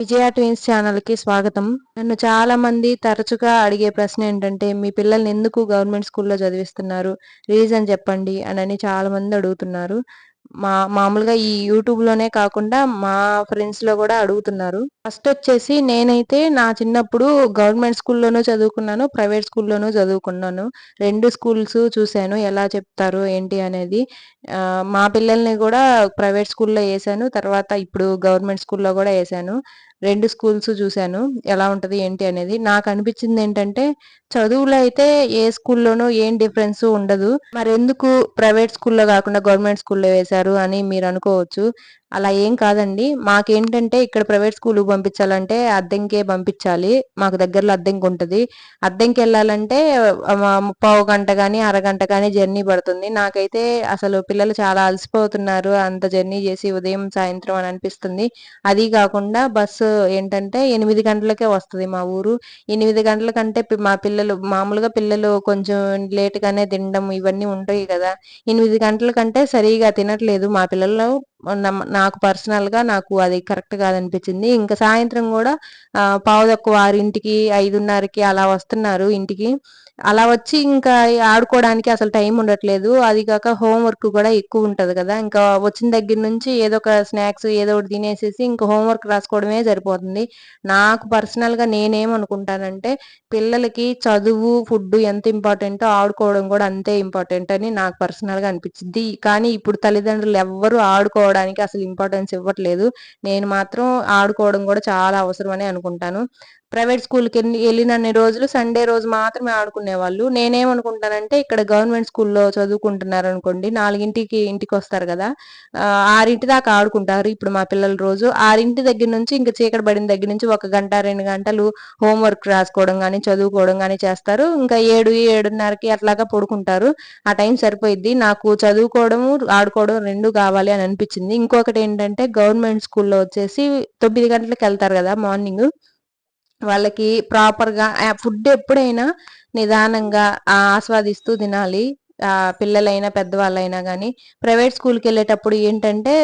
విజయ twins ఛానల్కి స్వాగతం. నన్ను చాలా మంది తరచుగా అడిగే ప్రశ్న ఏంటంటే మీ పిల్లల్ని ఎందుకు గవర్నమెంట్ స్కూల్లో చదివిస్తున్నారు? రీజన్ చెప్పండి అని చాలా మంది అడుగుతున్నారు. మా మామూలుగా ఈ యూట్యూబ్లోనే కాకుండా మా ఫ్రెండ్స్లో కూడా అడుగుతున్నారు. ఫస్ట్ వచ్చేసి నేనైతే నా చిన్నప్పుడు గవర్నమెంట్ స్కూల్లోనూ చదువుకున్నాను ప్రైవేట్ స్కూల్లోనూ చదువుకున్నాను. రెండు స్కూల్స్ చూశాను ఎలా చెప్తారు ఏంటి అనేది. మా పిల్లల్ని కూడా ప్రైవేట్ స్కూల్లో వేసాను తర్వాత ఇప్పుడు గవర్నమెంట్ స్కూల్లో కూడా వేసాను రెండు స్కూల్స్ చూశాను ఎలా ఉంటుంది ఏంటి అనేది. నాకు అనిపించింది ఏంటంటే చదువులో అయితే ఏ స్కూల్లోనూ ఏం డిఫరెన్స్ ఉండదు. మరెందుకు ప్రైవేట్ స్కూల్లో కాకుండా గవర్నమెంట్ స్కూల్లో చేశారు అని మీరు అనుకోవచ్చు. అలా ఏం కాదండి. మాకేంటంటే ఇక్కడ ప్రైవేట్ స్కూల్కి పంపించాలంటే అద్దెంకే పంపించాలి. మాకు దగ్గరలో అద్దెంకి ఉంటుంది. అద్దెంకి వెళ్ళాలంటే పావు గంట కానీ అరగంట కానీ జర్నీ పడుతుంది. నాకైతే అసలు పిల్లలు చాలా అలసిపోతున్నారు. అంత జర్నీ చేసి ఉదయం సాయంత్రం అని అనిపిస్తుంది. అది కాకుండా బస్సు ఏంటంటే ఎనిమిది గంటలకే వస్తుంది మా ఊరు. ఎనిమిది గంటల కంటే మా పిల్లలు మామూలుగా పిల్లలు కొంచెం లేట్గానే తినడం ఇవన్నీ ఉంటాయి కదా. ఎనిమిది గంటల కంటే సరిగా తినట్లేదు మా పిల్లలు. నాకు పర్సనల్గా నాకు అది కరెక్ట్ కాదనిపించింది. ఇంకా సాయంత్రం కూడా పావు వారి ఇంటికి ఐదున్నరకి అలా వస్తున్నారు ఇంటికి. అలా వచ్చి ఇంకా ఆడుకోవడానికి అసలు టైం ఉండట్లేదు. అది కాక హోంవర్క్ కూడా ఎక్కువ ఉంటుంది కదా. ఇంకా వచ్చిన దగ్గర నుంచి ఏదో ఒక స్నాక్స్ ఏదో ఒకటి తినేసేసి ఇంకా హోంవర్క్ రాసుకోవడమే సరిపోతుంది. నాకు పర్సనల్గా నేనేమనుకుంటానంటే పిల్లలకి చదువు ఫుడ్ ఎంత ఇంపార్టెంటో ఆడుకోవడం కూడా అంతే ఇంపార్టెంట్ అని నాకు పర్సనల్గా అనిపించింది కానీ ఇప్పుడు తల్లిదండ్రులు ఎవ్వరూ ఆడుకోవడానికి అసలు ఇంపార్టెన్స్ ఇవ్వట్లేదు. నేను మాత్రం ఆడుకోవడం కూడా చాలా అవసరం అని అనుకుంటాను. ప్రైవేట్ స్కూల్కి వెళ్ళినన్ని రోజులు సండే రోజు మాత్రమే ఆడుకునే వాళ్ళు నేనేమనుకుంటానంటే ఇక్కడ గవర్నమెంట్ స్కూల్లో చదువుకుంటున్నారు అనుకోండి నాలుగింటికి ఇంటికి వస్తారు కదా ఆరింటి దాకా ఆడుకుంటారు ఇప్పుడు మా పిల్లల రోజు. ఆరింటి దగ్గర నుంచి ఇంకా చీకటి పడిన దగ్గర నుంచి ఒక గంట రెండు గంటలు హోంవర్క్ రాసుకోవడం కానీ చదువుకోవడం కానీ చేస్తారు. ఇంకా ఏడు ఏడున్నరకి అట్లాగా పడుకుంటారు. ఆ టైం సరిపోయిద్ది. నాకు చదువుకోవడము ఆడుకోవడం రెండు కావాలి అని అనిపించింది. ఇంకొకటి ఏంటంటే గవర్నమెంట్ స్కూల్లో వచ్చేసి తొమ్మిది గంటలకు వెళ్తారు కదా మార్నింగ్. వాళ్ళకి ప్రాపర్గా ఫుడ్ ఎప్పుడైనా నిదానంగా ఆస్వాదిస్తూ తినాలి. పిల్లలైనా పెద్దవాళ్ళైనా కానీ ప్రైవేట్ స్కూల్కి వెళ్ళేటప్పుడు ఏంటంటే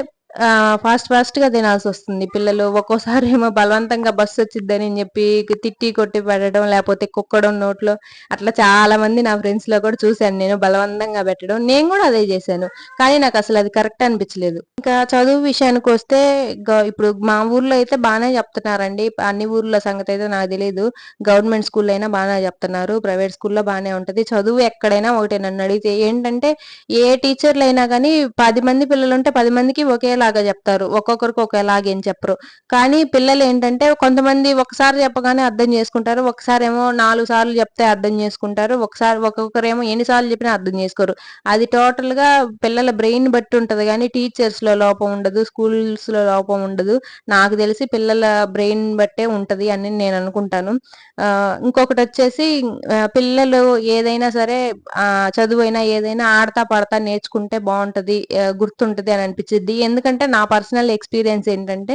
ఫాస్ట్ ఫాస్ట్గా తినాల్సి వస్తుంది. పిల్లలు ఒక్కోసారి ఏమో బలవంతంగా బస్సు వచ్చిద్దని చెప్పి తిట్టి కొట్టి పెట్టడం లేకపోతే కుక్కడం నోట్లో. అట్లా చాలా మంది నా ఫ్రెండ్స్లో కూడా చూశాను. నేను బలవంతంగా పెట్టడం. నేను కూడా అదే చేశాను. కానీ నాకు అసలు అది కరెక్ట్ అనిపించలేదు. ఇంకా చదువు విషయానికి వస్తే ఇప్పుడు మా ఊర్లో అయితే బాగానే చెప్తున్నారండి. అన్ని ఊర్ల సంగతి అయితే నాకు తెలియదు గవర్నమెంట్ స్కూల్ అయినా బాగానే చెప్తున్నారు. ప్రైవేట్ స్కూల్లో బాగానే ఉంటది. చదువు ఎక్కడైనా ఒకటే నన్ను అడిగితే ఏంటంటే ఏ టీచర్లు అయినా కానీ పది మంది పిల్లలు ఉంటే పది మందికి ఒకేలా ఒకేలాగా చెప్తారు. ఒక్కొక్కరికి ఒకేలాగా ఏం చెప్పరు. కానీ పిల్లలు ఏంటంటే కొంతమంది ఒకసారి చెప్పగానే అర్థం చేసుకుంటారు. ఒకసారి ఏమో నాలుగు సార్లు చెప్తే అర్థం చేసుకుంటారు. ఒకసారి ఒక్కొక్కరేమో ఎన్నిసార్లు చెప్పినా అర్థం చేసుకోరు. అది టోటల్గా పిల్లల బ్రెయిన్ బట్టి ఉంటది. కానీ టీచర్స్లో లోపం ఉండదు. స్కూల్స్లో లోపం ఉండదు. నాకు తెలిసి పిల్లల బ్రెయిన్ బట్టే ఉంటది అని నేను అనుకుంటాను. ఇంకొకటి వచ్చేసి పిల్లలు ఏదైనా సరే చదువు అయినా ఏదైనా ఆడతా పడతా నేర్చుకుంటే బాగుంటది గుర్తుంటది అని అనిపించింది ఎందుకంటే ఎందుకంటే నా పర్సనల్ ఎక్స్పీరియన్స్ ఏంటంటే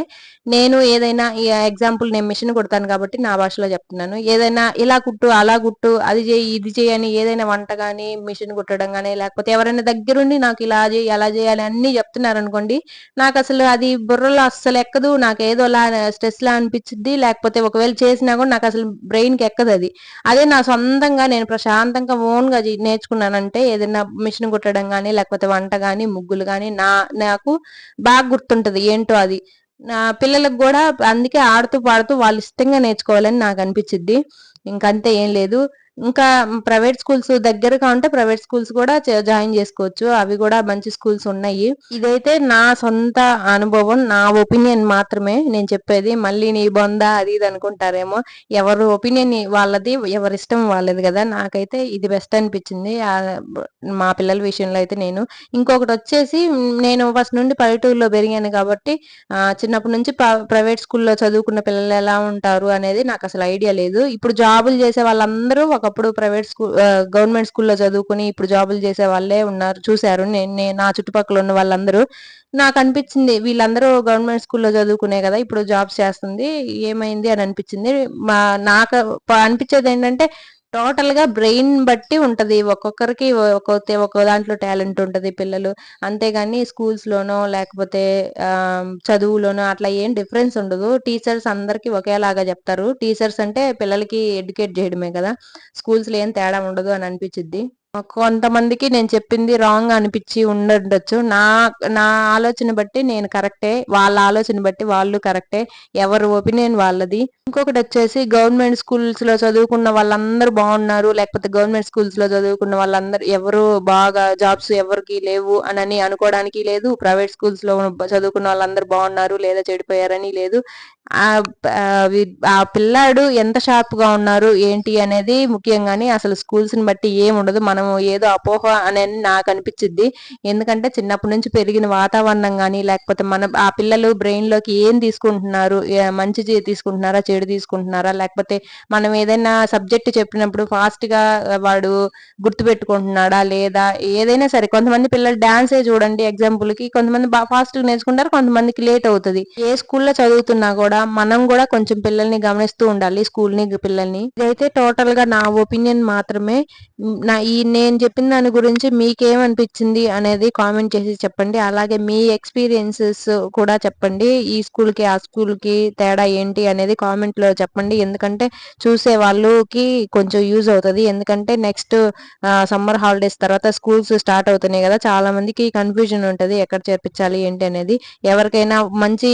నేను ఏదైనా ఎగ్జాంపుల్ నేను మిషన్ కుడతాను కాబట్టి నా భాషలో చెప్తున్నాను. ఏదైనా ఇలా కుట్టు అలా కుట్టు అది చేయి ఇది చేయని ఏదైనా వంట కానీ మిషన్ కుట్టడం కానీ లేకపోతే ఎవరైనా దగ్గరుండి నాకు ఇలా చేయి అలా చేయాలి అన్ని చెప్తున్నారు అనుకోండి నాకు అసలు అది బుర్రలో అస్సలు ఎక్కదు. నాకు ఏదో అలా స్ట్రెస్ లా అనిపించింది లేకపోతే ఒకవేళ చేసినా కూడా నాకు అసలు బ్రెయిన్కి ఎక్కదు అది. అదే నా సొంతంగా నేను ప్రశాంతంగా ఓన్గా నేర్చుకున్నానంటే ఏదైనా మిషన్ కుట్టడం కానీ లేకపోతే వంట కానీ ముగ్గులు కానీ నా నాకు బాగా గుర్తుంటది ఏంటో అది. నా పిల్లలకు కూడా అందుకే ఆడుతూ పాడుతూ వాళ్ళు ఇష్టంగా నేర్చుకోవాలని నాకు అనిపించింది ఇంకంతే ఏం లేదు. ఇంకా ప్రైవేట్ స్కూల్స్ దగ్గరగా ఉంటే ప్రైవేట్ స్కూల్స్ కూడా జాయిన్ చేసుకోవచ్చు. అవి కూడా మంచి స్కూల్స్ ఉన్నాయి. ఇదైతే నా సొంత అనుభవం నా ఒపీనియన్ మాత్రమే నేను చెప్పేది. మళ్ళీ నీ బొంద అది ఇది అనుకుంటారేమో. ఎవరు ఒపీనియన్ వాళ్ళది ఎవరి ఇష్టం వాళ్ళది కదా. నాకైతే ఇది బెస్ట్ అనిపించింది. మా పిల్లల విషయంలో అయితే నేను. ఇంకొకటి వచ్చేసి నేను ఫస్ట్ నుండి పల్లెటూరులో పెరిగాను కాబట్టి చిన్నప్పటి నుంచి ప్రైవేట్ స్కూల్లో చదువుకున్న పిల్లలు ఎలా ఉంటారు అనేది నాకు అసలు ఐడియా లేదు. ఇప్పుడు జాబులు చేసే వాళ్ళందరూ ఒకప్పుడు ప్రైవేట్ స్కూల్ గవర్నమెంట్ స్కూల్లో చదువుకుని ఇప్పుడు జాబులు చేసే వాళ్ళే ఉన్నారు. చూశారు. నేను నా చుట్టుపక్కల ఉన్న వాళ్ళందరూ. నాకు అనిపించింది వీళ్ళందరూ గవర్నమెంట్ స్కూల్లో చదువుకునే కదా ఇప్పుడు జాబ్స్ చేస్తుంది ఏమైంది అని అనిపించింది. మా నాకు అనిపించేది ఏంటంటే టోటల్‌గా బ్రెయిన్ బట్టి ఉంటది. ఒక్కొక్కరికి ఒక్కొక్క ఒక్కో దాంట్లో టాలెంట్ ఉంటది పిల్లలు. అంతేగాని స్కూల్స్‌లోనో లేకపోతే చదువులోనో అట్లా ఏం డిఫరెన్స్ ఉండదు. టీచర్స్ అందరికి ఒకేలాగా చెప్తారు. టీచర్స్ అంటే పిల్లలకి ఎడ్యుకేట్ చేయడమే కదా! స్కూల్స్‌లో ఏం తేడా ఉండదు అని అనిపిచ్చిద్ది. కొంతమందికి నేను చెప్పింది రాంగ్ అనిపించి ఉండొచ్చు నా నా ఆలోచన బట్టి నేను కరెక్టే. వాళ్ళ ఆలోచన బట్టి వాళ్ళు కరెక్టే. ఎవరి ఒపీనియన్ వాళ్ళది. ఇంకొకటి వచ్చేసి గవర్నమెంట్ స్కూల్స్‌లో చదువుకున్న వాళ్ళందరూ బాగున్నారు లేకపోతే గవర్నమెంట్ స్కూల్స్‌లో చదువుకున్న వాళ్ళందరూ ఎవరు బాగా జాబ్స్ ఎవరికి లేవు అని అనుకోవడానికి లేదు. ప్రైవేట్ స్కూల్స్‌లో చదువుకున్న వాళ్ళందరూ బాగున్నారు లేదా చెడిపోయారని లేదు. ఆ పిల్లాడు ఎంత షార్ప్‌గా ఉన్నారు ఏంటి అనేది ముఖ్యంగానే అసలు అసలు స్కూల్స్‌ని బట్టి ఏముండదు. మనము ఏదో అపోహ అని నాకు అనిపించింది ఎందుకంటే చిన్నప్పటి నుంచి పెరిగిన వాతావరణం కానీ లేకపోతే మన ఆ పిల్లలు బ్రెయిన్‌లోకి ఏం తీసుకుంటున్నారు? మంచి తీసుకుంటున్నారా? చెడు తీసుకుంటున్నారా? లేకపోతే మనం ఏదైనా సబ్జెక్ట్ చెప్పినప్పుడు ఫాస్ట్గా వాడు గుర్తుపెట్టుకుంటున్నాడా? లేదా? ఏదైనా సరే కొంతమంది పిల్లలు డాన్సే చూడండి ఎగ్జాంపుల్కి కొంతమంది ఫాస్ట్గా నేర్చుకుంటారు. కొంతమందికి లేట్ అవుతుంది ఏ స్కూల్‌లో చదువుతున్నా కూడా మనం కూడా కొంచెం పిల్లల్ని గమనిస్తూ ఉండాలి. స్కూల్‌ని, పిల్లల్ని. ఇదైతే టోటల్గా నా ఒపీనియన్ మాత్రమే. నా ఈ నేను చెప్పిన దాని గురించి మీకేమనిపించింది అనేది కామెంట్ చేసి చెప్పండి. అలాగే మీ ఎక్స్‌పీరియన్సెస్ కూడా చెప్పండి. ఈ స్కూల్‌కి, ఆ స్కూల్‌కి తేడా ఏంటి అనేది కామెంట్‌లో చెప్పండి. ఎందుకంటే చూసే వాళ్ళకి కొంచెం యూజ్ అవుతుంది ఎందుకంటే నెక్స్ట్ సమ్మర్ హాలిడేస్ తర్వాత స్కూల్స్ స్టార్ట్ అవుతున్నాయి కదా చాలా మందికి కన్‌ఫ్యూజన్ ఉంటుంది ఎక్కడ చేర్పించాలి ఏంటి అనేది. ఎవరికైనా మంచి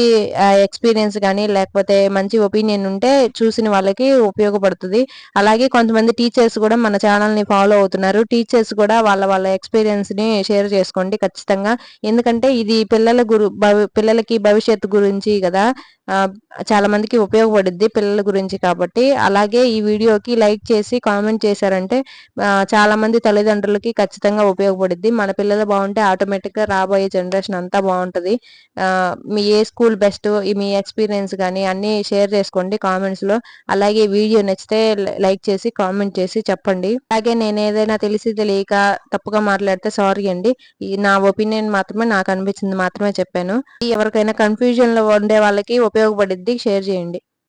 ఎక్స్‌పీరియన్స్ కానీ లేకపోతే మంచి ఒపీనియన్ ఉంటే చూసిన వాళ్ళకి ఉపయోగపడుతుంది అలాగే కొంతమంది టీచర్స్ కూడా మన ఛానల్ని ఫాలో అవుతున్నారు. టీచర్స్ కూడా వాళ్ళ వాళ్ళ ఎక్స్‌పీరియన్స్‌ని షేర్ చేసుకోండి ఖచ్చితంగా. ఎందుకంటే ఇది పిల్లల గురు పిల్లలకి భవిష్యత్తు గురించి కదా చాలా మందికి ఉపయోగపడుద్ది పిల్లల గురించి కాబట్టి. అలాగే ఈ వీడియోకి లైక్ చేసి కామెంట్ చేశారంటే చాలా మంది తల్లిదండ్రులకి ఖచ్చితంగా ఉపయోగపడుద్ది మన పిల్లలు బాగుంటే ఆటోమేటిక్‌గా రాబోయే జనరేషన్ అంతా బాగుంటుంది మీ ఏ స్కూల్ బెస్ట్ మీ ఎక్స్‌పీరియన్స్ కానీ అన్నీ షేర్ చేసుకోండి కామెంట్స్‌లో. అలాగే వీడియో నచ్చితే లైక్ చేసి, కామెంట్ చేసి చెప్పండి. అలాగే నేను ఏదైనా తెలిసి తెలియక తప్పుగా మాట్లాడితే సారీ అండి. నా ఒపీనియన్ మాత్రమే నాకు అనిపించింది మాత్రమే చెప్పాను. ఎవరికైనా కన్‌ఫ్యూజన్‌లో ఉండే వాళ్ళకి ఉపయోగపడిద్ది. షేర్ చేయండి.